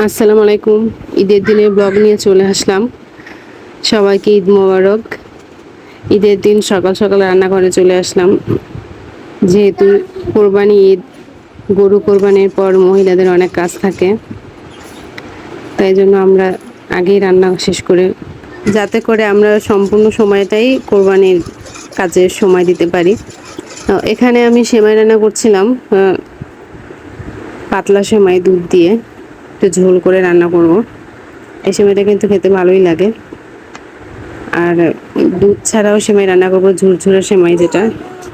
আসসালামু আলাইকুম ঈদের দিনে ব্লগ নিয়ে চলে আসলাম। সবাইকে ঈদ মোবারক। ঈদের দিন সকাল সকাল রান্নাঘরে চলে আসলাম। যেহেতু কোরবানি ঈদ, গরু কোরবানির পর মহিলাদের অনেক কাজ থাকে। তাই জন্য আমরা আগেই রান্না শেষ করে, যাতে করে আমরা সম্পূর্ণ সময়টাই কোরবানির কাজে সময় দিতে পারি। এখানে আমি সেমাই রান্না করছিলাম পাতলা সেমাই দুধ দিয়ে। একটু ঝোল করে রান্না করব। এই সেমাইটা কিন্তু খেতে ভালোই লাগে। আর দুধ ছাড়াও সেমাই রান্না করব ঝুরঝুরে সেমাই যেটা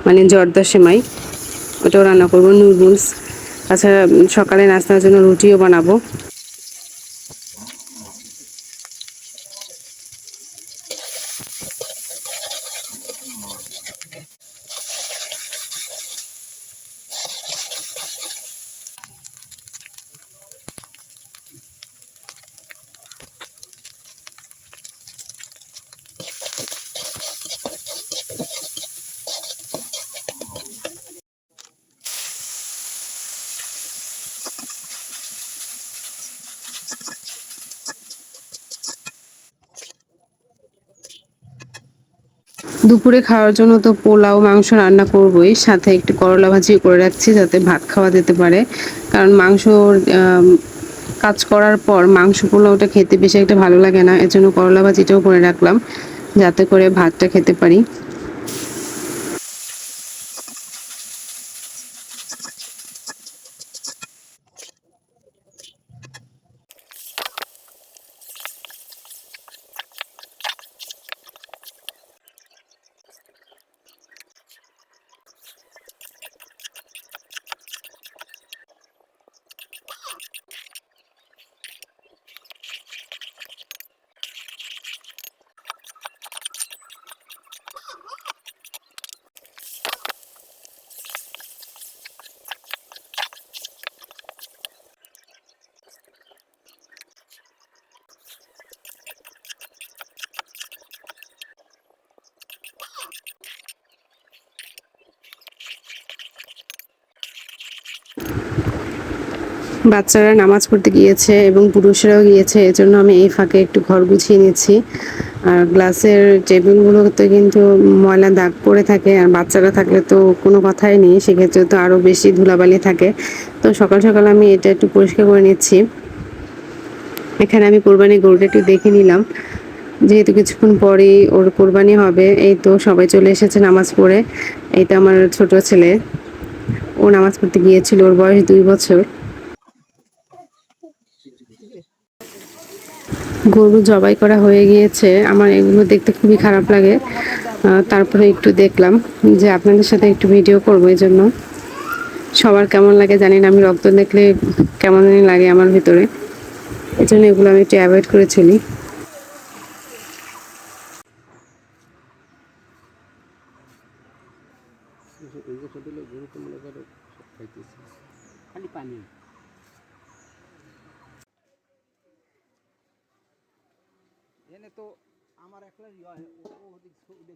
মানে জর্দার সেমাই। ওটাও রান্না করব, নুডলস। তাছাড়া সকালে নাস্তার জন্য রুটিও বানাবো। দুপুরে খাওয়ার জন্য তো পোলাও, মাংস রান্না করবোই। সাথে একটু করলা ভাজি করে রাখছি যাতে ভাত খাওয়া যেতে পারে। কারণ মাংস কাজ করার পর মাংস, পোলাওটা খেতে বেশি একটা ভালো লাগে না। এজন্য করলা ভাজিটাও করে রাখলাম, যাতে করে ভাতটা খেতে পারি। বাচ্চারা নামাজ পড়তে গিয়েছে এবং পুরুষরাও গিয়েছে, এজন্য আমি এই ফাঁকে একটু ঘর গুছিয়ে নিচ্ছি। আর গ্লাসের টেবিলগুলোতে কিন্তু ময়লা দাগ পড়ে থাকে, আর বাচ্চারা থাকলে তো কোনো কথাই নেই, সেক্ষেত্রে তো আরও বেশি ধুলাবালি থাকে। তো সকাল সকাল আমি এটা একটু পরিষ্কার করে নিচ্ছি। এখানে আমি কোরবানি গরুটা একটু দেখে নিলাম। যেহেতু কিছুক্ষণ পরেই ওর কোরবানি হবে, এই তো সবাই চলে এসেছে নামাজ পড়ে। এইটা আমার ছোট ছেলে। ও নামাজ পড়তে গিয়েছিল, ওর বয়স দুই বছর। গরু জবাই করা হয়ে গিয়েছে। আমার এগুলো দেখতে খুবই খারাপ লাগে। তারপরে একটু দেখলাম যে আপনাদের সাথে একটু ভিডিও করব এই জন্য সবার কেমন লাগে জানি না আমি রক্ত দেখলে কেমন জানি লাগে আমার ভিতরে। এই জন্য এগুলো আমি একটু অ্যাভয়েড করে চলি খালি পানি। তো আমার একলা ওদিক সুদে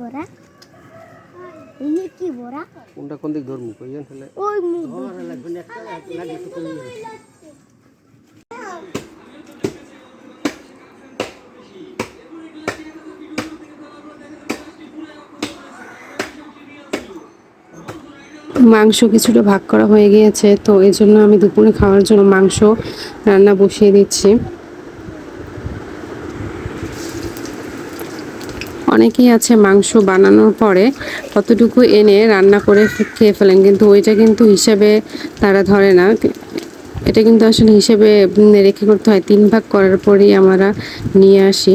বড়া। ইয়ে কি বড়া? কোনটা কোন দিক ধরমু? কইয়েন তাহলে ওই মুখ লাগবে না একটা লাগে তো কই মাংস কিছুটা ভাগ করা হয়ে গিয়েছে তো এই জন্য আমি দুপুরে খাওয়ার জন্য মাংস রান্না বসিয়ে দিচ্ছি। অনেকেই আছে মাংস বানানোর পরে কতটুকু এনে রান্না করে খেয়ে ফেলেন, কিন্তু ওইটা কিন্তু হিসেবে তারা ধরে না। এটা কিন্তু আসলে হিসেবে রেখে করতে হয়। তিন ভাগ করার পরেই আমরা নিয়ে আসি।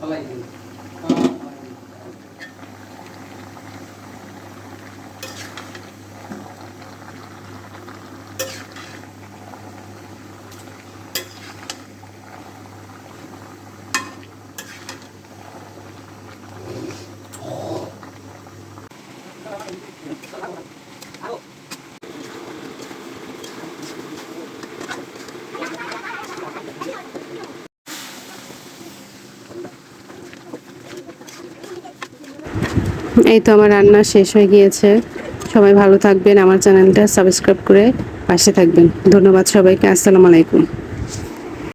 apa lagi? এই তো আমার রান্না শেষ হয়ে গিয়েছে। সবাই ভালো থাকবেন, আমার চ্যানেলটা সাবস্ক্রাইব করে পাশে থাকবেন। ধন্যবাদ সবাইকে, আসসালামু আলাইকুম।